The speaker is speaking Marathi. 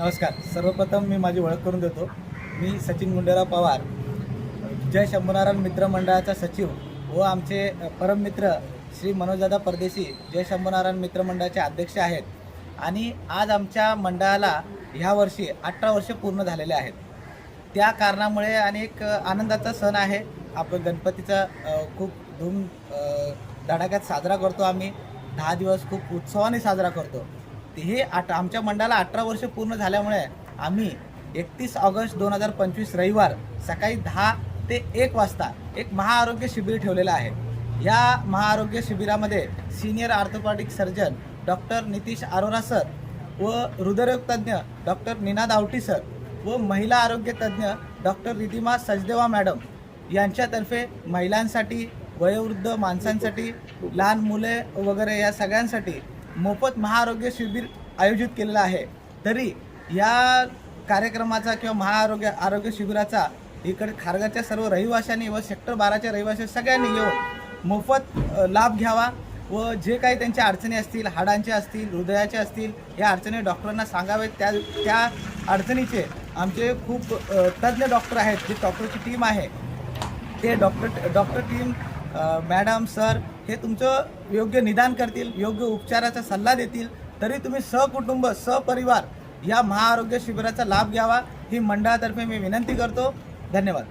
नमस्कार. सर्वप्रथम मी माझी ओळख करून देतो. मी सचिन गुंडेराव पवार. जय शंभूनारायण मित्र मंडळाचा सचिव व आमचे परम मित्र श्री मनोजदादा परदेशी जय शंभूनारायण मित्र मंडळाचे अध्यक्ष आहेत. आणि आज आमच्या मंडळाला ह्या वर्षी अठरा वर्ष पूर्ण झालेले आहेत. त्या कारणामुळे आणि एक आनंदाचा सण आहे. आपण गणपतीचा खूप धूम धडाक्यात साजरा करतो आम्ही. दहा दिवस खूप उत्सवाने साजरा करतो. हे आठ आमच्या मंडळाला अठरा वर्ष पूर्ण झाल्यामुळे आम्ही एकतीस ऑगस्ट दोन हजार पंचवीस रविवार सकाळी दहा ते एक वाजता एक महाआरोग्य शिबिर ठेवलेलं आहे. या महाआरोग्य शिबिरामध्ये senior orthopaedic surgeon doctor Nitish Arora sir व हृदयरोगतज्ञ डॉक्टर निनाद आवटी सर व महिला आरोग्य तज्ज्ञ डॉक्टर रिधिमा सचदेवा मॅडम यांच्यातर्फे महिलांसाठी वयोवृद्ध माणसांसाठी लहान मुले वगैरे या सगळ्यांसाठी मोफत महाआरोग्य शिबिर आयोजित केलेलं आहे. तरी या कार्यक्रमाचा किंवा महाआरोग्य आरोग्य शिबिराचा इकडे खारगाच्या सर्व रहिवाशांनी व सेक्टर बाराच्या रहिवाशी सगळ्यांनी येऊन मोफत लाभ घ्यावा व जे काही त्यांच्या अडचणी असतील हाडांच्या असतील हृदयाच्या असतील या अडचणी डॉक्टरांना सांगावेत. त्या त्या अडचणीचे आमचे खूप तज्ज्ञ डॉक्टर आहेत जे डॉक्टरची टीम आहे. ते doctor doctor team madam sir हे तुमचं योग्य निदान करतील योग्य उपचाराचा सल्ला देतील तरी तुम्ही सहकुटुंब सहपरिवार या महाआरोग्य शिबिराचा लाभ घ्यावा. ही मंडळातर्फे मी विनंती करतो. धन्यवाद.